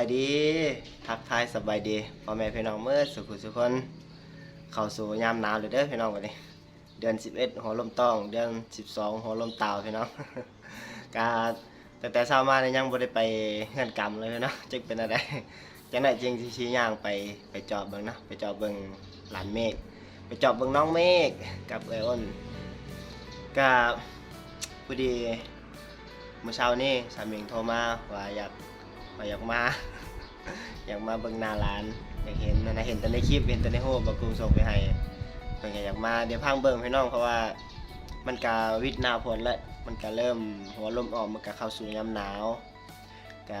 ายดีทักทายสบายดีพ่อแม่พี่น้องเมื่อสุขุสุคน เข้าสู่ยามหนาวเลยเด้อพี่น้องวันนี้ เดือน 11หัวลมต้อง เดือน 12หัวลมตาวพี่น้องกาแต่แต่เช้ามาเนี่ยยังบ่ได้ไปเฮือนกรรมเลยพี่น้องจึงเป็นอะไรจังไดจริงสิชี้ย่างไปไปจอบเบิ่งเนาะไปจอบเบิ่งหลานเมฆไปจอบเบิ่งน้องเมฆกับเอ้อนก็พอดีเมื่อเช้านี้สามีโทรมาว่าอยาก อยากมา อยากมาเบิ่งหน้าร้านอยากเห็นนะนะเห็นแต่ในคลิปเห็นแต่ในโฮบบักกรุงส่งไปให้เพิ่นก็อยากมาเดี๋ยวพังเบิ่งพี่น้องเพราะว่ามันก็วิทย์หน้าฝนแล้วมันก็เริ่มหัวลมออกมันก็เข้าสู่ยามหนาวก็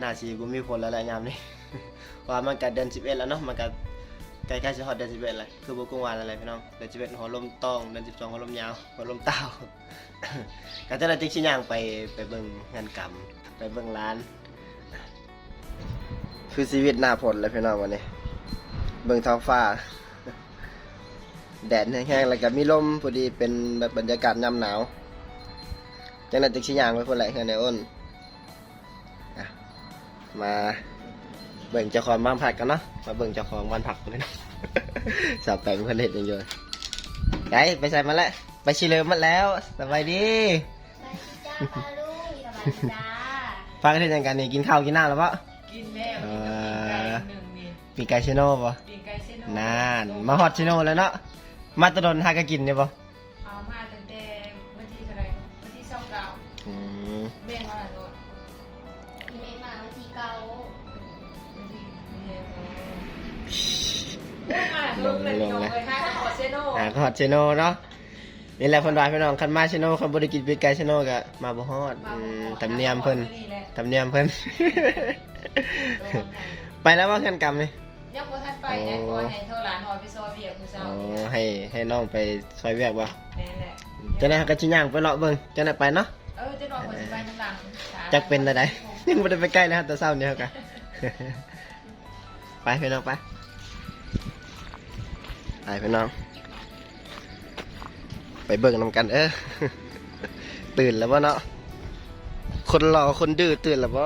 น่าสิบ่มีฝนแล้วแหละยามนี้ว่ามันก็เดือน11 แล้วเนาะมันก็ใกล้ๆสิฮอดเดือน11แล้วคือบ่กุ้งวานอะไรพี่น้องเดือน11หัวลมต้องเดือน12หัวลมยาวหัวลมเต้าก็จะได้ติ๊กชิ้นย่างไปไปเบิ่งงานกรรมไปเบิ่งร้าน คือชีวิตหน้าฝนเลยพี่น้องวันนี้ เบิ่งท้องฟ้า แดดแห้งๆแล้วก็มีลมพอดีเป็นแบบบรรยากาศยามหนาวจังนั้นจักสิย่างไปพุ่นแหละเฮือนในอ้นอะมาเบิ่งเจ้าของบ้านพักกันเนาะมาเบิ่งเจ้าของบ้านพักกันเลยเนาะสาวแปลงเพิ่นเฮ็ดหยังอยู่ไกไปใส่มาแล้วไปชิเลอมาแล้วสบายดีสวัสดีจ้าปลาลุงสวัสดีจ้าฟังกันเฮ็ดหยังกันนี่กินข้าวกินน้ำแล้วปะกินแล้วเอ่มีอแต่ ปีกไก่หนึ่งนี่ปีไก่ชิโน่ปะปีกไก่เส้นนานมาฮอดชิโน่แล้วเนาะมาตะดนหากะกินเนี่ยปะเอามาตั้งแต่วันที่เท่าไหรวันที่สองเก้าอืมแม่งมาโดนพี่เล็กมาวันที่เก้าวันที่เรียนแม่งมาโดนเลยพี่น้องเลยค่ะขอเซโน่อ่าก็ฮอดชิโน่เนาะนี่แหละเพิ่นว่าพี่น้องคันมาชิโน่คันบ่ได้กินปีไก่ชิโน่ก็มาบ่ฮอดอืมธรรมเนียมเพิ่นธรรมเนียมเพิ่น ไปแล้วว่าเพื่อนกรรมนี่ ยังบ่ทันไปนะขอให้เท่าหลานหอยไปซอยเบียร์ผู้เฒ่าอ๋อให้ให้น้องไปซอยแวกบ่แน่แหละจะได้ก็สิย่างไปเลาะเบิ่งจะได้ไปเนาะ เออจะนอนหัวสิไปน้ำหลังจักเป็นได้ยังบ่ได้ไปใกล้เลยครับแต่เช้านี้ครับ ไปพี่น้องไป ไปพี่น้อง ไปเบิ่งนำกันเออ ตื่นแล้วบ่เนาะ คนรอคนดื้อตื่นแล้วบ่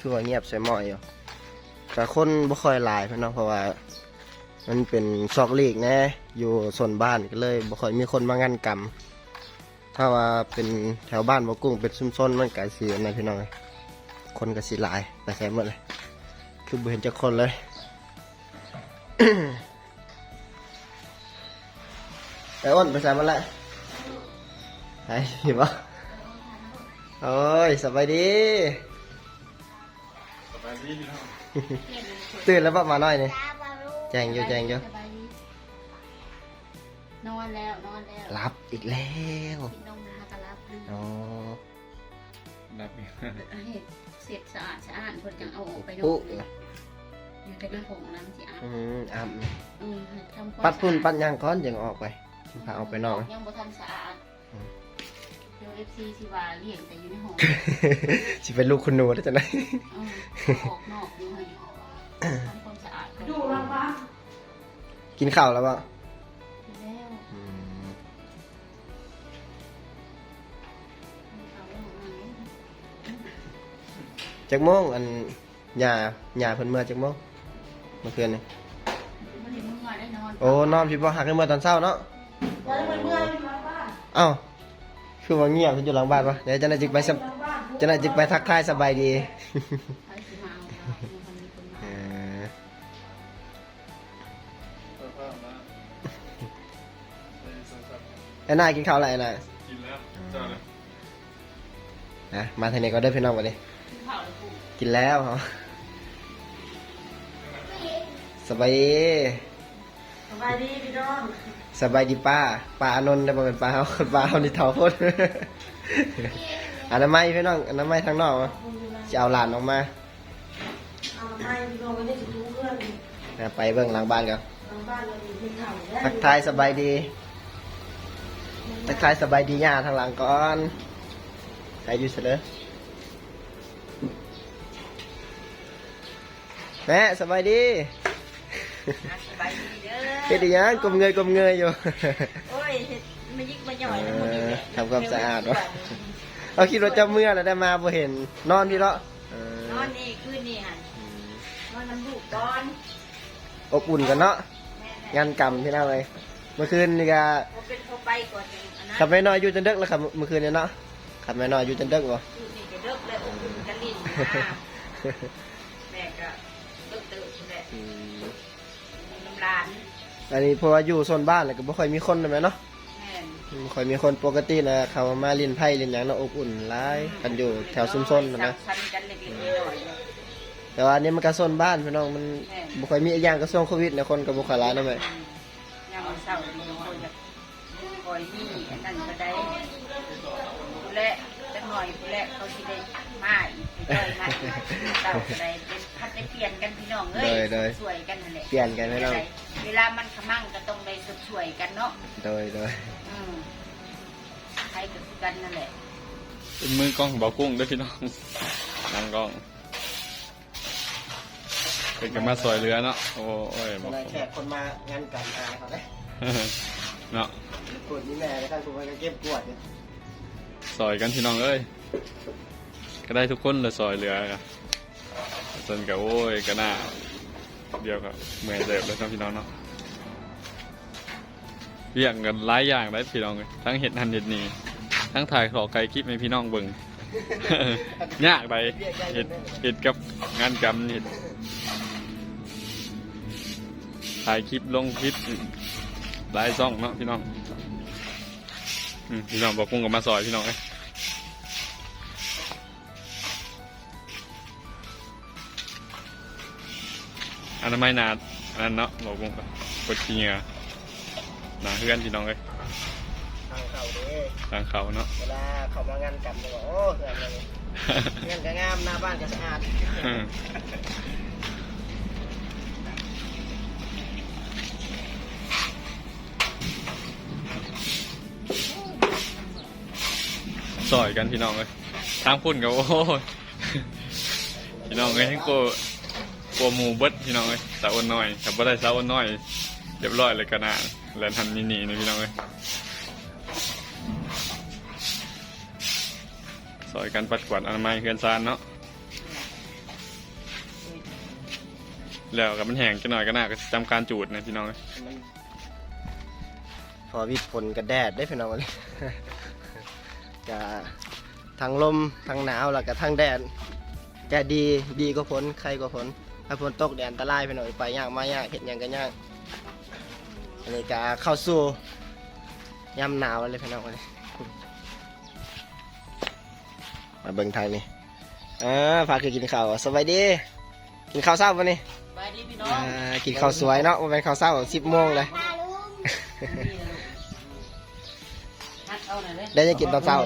คือว่าเงียบใส่หม้ออยู่แต่คนบ่ค่อยหลายพี่น้องเพราะว่า มันเป็นซอกลีกแน่อยู่ส่วนบ้านก็เลยบ่ค่อยมีคนมางานกรรมถ้าว่าเป็นแถวบ้านบ่กุ้งเป็นซุมซนมันก็สิอันนั้นพี่น้องคนก็สิหลายไปใส่หมดเลยคือบ่เห็นจักคนเลยไอ้อ้นไปใส่มาแล้วไอ้เห็นปะโอ้ยสบายดี ตื่นแล้วปะมาหน่อยนี่จ้าปลาลุงแจ้งอยู่แจ้งอยู่สบายดีนอนแล้วนอนแล้วรับอีกแล้วกินนมนะคะกะรับลืมอ๋อรับอีกเห็ดเสร็จสะอาดสะอาดคนจังเอาออกไปนอปุ๊นอยู่แต่เป็นผงน้ำสิอาบอืมอ่ำอืมทำความปัดพุ่นสะอาปัดหยังก้อนยังออกไปพาออกไปนอกยังบ่ทันสะอาด อืมเดี๋ยวเอฟซีสิว่าเลี้ยงแต่อยู่ในห้องสิเป็นลูกคุณหนูได้จังไดอืมออกนอกอยู่ให้ทำความสะอาดก่อนดูลำบากกินข้าวแล้วปะแล้วอืมเอาเรื่องของมันจักโมงอันหญ้าหญ้าเพิ่นเมื่อจักโมงเมื่อคืนนี่มันถึงเมื่อได้นอนโอ้นอนพี่บ่หักกันเมื่อตอนเช้าเนาะวันมันเมื่อยอยู่แล้วบ้านเอ้า คือว่าเงียบอยู่หลังบ้านปะเดี๋ยวจะน่าจิกไปสบจะน่าจิกไปทักทายสบายดีใครสิมาเอาเอามันมีคนมาเออสภาพนะไปสภาพไอ้นายกินข้าวอะไรน่ะกินแล้วเจ้าเลยนะมาทางนี้ก็ได้อพี่น้องวันนี้ข้าวเลยกูกินแล้วเหรอสบายดีสบายดีพี่น้อง สบายดีป้าป้าอานนท์ได้บ่เป็นป้าเฮาป้าเฮานี่เฒ่าโพดอนามัยพี่น้องอนามัยทางนอกมาจะเอาหลานออกมาเอาไม่พี่น้องไม่ได้ถึงเพื่อนนะไปเบิ่งหลังบ้านกันทางบ้านเราอยู่ที่เขาแล้วทักทายสบายดีทักทายสบายดีย่าทางหลังก่อนใครอยู่เสยเลยแม่สบายดีสบายดี เด้อเฮ็ดอีหยังกลมเงยกลมเงยอยู่ โอ้ยเฮ็ดมายิกมาหย่อยเอทั้งหมดนี่อแหละทำความสะอาดวะเอาคิดว่าจะเมื่อแล้วได้มาบ่เห็นนอนพี่เนาะเออนอนนี่คืนนี่หันอืมนอนน้ำลูกก่อนอบอุ่นกันเนาะแม่งานกรรมพี่น้าเลยเมื่อคืนนี่ก็ๆบ่เป็นเขาไปก่อนจังอันนั้นขับแม่น้อยอยู่จนดึกแล้วครับเมื่อคืนเนี่ยเนาะขับแม่น้อยอยู่จนดึกบ่ อยู่นี่จะเลิกเลยอบอุ่นกันลิ้นนะ อันนี้เพราะว่าอยู่โซนบ้านแล้วก็บ่ค่อยมีคนนะแม่เนาะแม่นบ่ค่อยมีคนปกตินะเขามาเล่นไพ่เล่นหยังเนาะอบอุ่นหลายกันอยู่แถวซุมซนนะนะ สันกันเล็กๆน้อยๆเลยแต่ว่าอันนี้มันก็โซนบ้านพี่น้องมันบ่ค่อยมีอีกอย่างก็ช่วงโควิดเนะคนก็บ่ค่อยหลายนะแม่ยามวันเสาร์นี่บางคนจะคอยมีอันนั้นก็ได้ผู้และจัก หน่อยผู้และเขาสิได้มาอีกไปย่อยมาอีกเสาร์ก็ได้เป็นพัดได้เปลี่ยนกันพี่น้องเอ้ยสวยกันนั่นแหละเปลี่ยนกันพี่น้องเวลามันขมั่งก็ต้องได้สุดช่วยกันเนาะโดยโดยอืมใครก็คือกันนั่นแหละ เป็นมือกล้องของเบากุ้งด้วยพี่น้องนั่งกล้องเป็นกันมาซอยเรือเนาะโอ้ยบเวอกลาแขกคนมางานกันอายเขาเด้เนาะกดนี่แม่แล้วกันผมก็เก็บกวดอยู่ ซอยกันพี่น้องเอ้ยก็ได้ทุกคนเลยซอยเรือครับจนกับโอ้ยก็น่าเดียวกับเมื่อยเดิบแล้วเนาะพี่น้องเนาะเรียงกันหลายอย่างได้พี่น้องเลยทั้งเห็ดหันเห็ดนี่ทั้งถ่ายขอไกลคลิปให้พี่น้องเบิ่งยากไปเห็ดเห็ดกับงานกรรมเห็ดถ่ายคลิปลงคลิปหลายซ่องเนาะพี่น้อง พี่น้องบอกกุ้งกับมาซอยพี่น้องเอ้ยอันนั้นไม่นาอันนั้นเนาะบอกกุ้งกับกดขี้เหงื่อหนาเพื่อนพี่น้องเอ้ยทางเขาเด้ทางเขาเนาะเวลาเขามางานกันเนี่ยบอกโอ้เพื่อนเลยงานก็งามหน้าบ้านก็สะอาด ซอยกันพี่น้องเลยทางพุ่นกับโอ้ยพี่น้องเลยให้กลัวกลัวหมูเบิดพี่น้องเลยสาวอ้นน้อยกับบ่ได้สาวอ้นน้อยเรียบร้อยเลยกันนะแล้วทันนี่นี่นี่พี่น้องเลยซอยกันปัดกวาดอนามัยเฮือนซานเนาะแล้วกับมันแห้งจะหน่อยก็น่าก็จำการจูดนะพี่น้องพอวิดฝนกับแดดได้พี่น้องเลย จะทั้งลมทั้งหนาวแล้วก็ทั้งแดดจะดีดีกว่าฝนใครกว่าฝนถ้าฝนตกแดดอันตรายไปหน่อยไปยากมายากเห็นยังกันยากอันนี้ก็เข้าสู่ยามหนาวเลยพี่น้องเลยมาเบิ่งทางนี้อ่าพาคือกินข้าวสบายดีกินข้าวเช้าปะนี่บายดีพี่น้องอ่ากินข้าวสวยเนาะว่าเป็นข้าวเช้าสิบโมงเลย ได้ยังกินตอนเช้า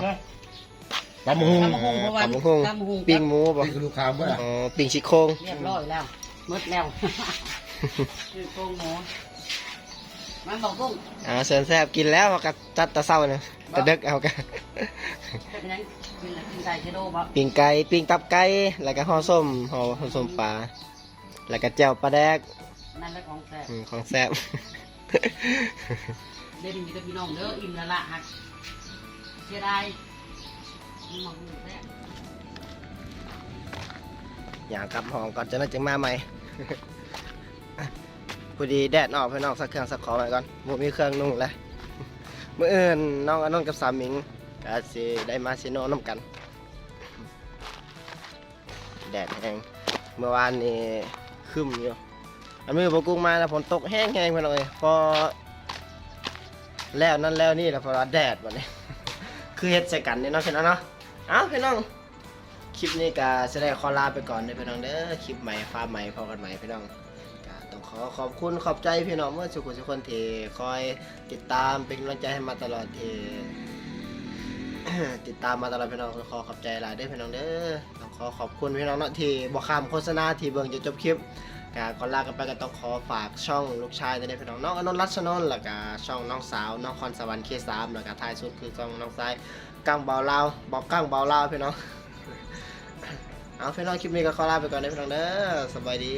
ตำหุงตำบักหุ่งเพราะว่าตำบักหุ่งตำบักหุ่งปิ้งหมูบ่นี่คือลูกค้าเมื่ออ๋อปิ้งชิโครงเรียบร้อยแล้วหมดแล้วคือโกงหมูมันบอกกุ้งอ่าเซินแซบกินแล้วเขาก็จัดแตะเช้าเนี่ยแตะดึกเอากันเป็นยังกินแล้วกินไก่เชโดบ่ปิ้งไก่ปิ้งตับไก่แล้วก็ห่อส้มห่อห่อส้มปลาแล้วก็แจ่วปลาแดกนั่นแหละของแซ่บอืมของแซ่บเล่นมีแต่พี่น้องเด้ออิ่มแล้วล่ะฮัก เสียดายมันมาหูแซ่บอยากกลับห้องก่อนจะน่าจะมาใหม่ พอดีแดดออกไปนอกสักเครื่องสักของหน่อยก่อนบ่มีเครื่องนุ่งแล้วเมื่ออื่นน้องอนนท์กับสามิงก็สิได้มาซิโนน้ำกัน แดดแห้งเมื่อวานนี้ครึ้มอยู่อันมือบกุ้งมาแล้วฝนตกแห้งแห้งไปเลยพอแล้วนั่นแล้วนี่แหละเพราะว่าแดดวันนี้ คือเฮ็ดใส่กันเนี่ยเนาะพี่น้องเนาะเอ้าพี่น้องคลิปนี้ก็จะได้ขอลาไปก่อนเด้อพี่น้องเด้อคลิปใหม่ฟ้าใหม่พอกันใหม่พี่น้องก็ต้องขอขอบคุณขอบใจพี่น้องเมื่อสุขุมทุคนที่คอยติดตามเป็นกำลังใจให้มาตลอดที่ติดตามมาตลอดพี่น้องขอขอบใจหลายเด้อพี่น้องเด้อต้องขอขอบคุณพี่น้องเนาะที่บอกคำโฆษณาที่เบิ่งจนจบคลิป ก็ก่อนลากันไปก็ต้องขอฝากช่องลูกชายในเด้อพี่น้องน้องอนนท์รัชนนท์แล้วก็ช่องน้องสาวน้องคอนสวรรค์เคสามแล้วก็ท้ายสุดคือช่องน้องซ้ายกั้งเบาเล่าบอกกั้งเบาเล่าพี่น้องเอาพี่น้องคลิปนี้ก็ขอลาไปก่อนนะพี่น้องเด้อสบายดี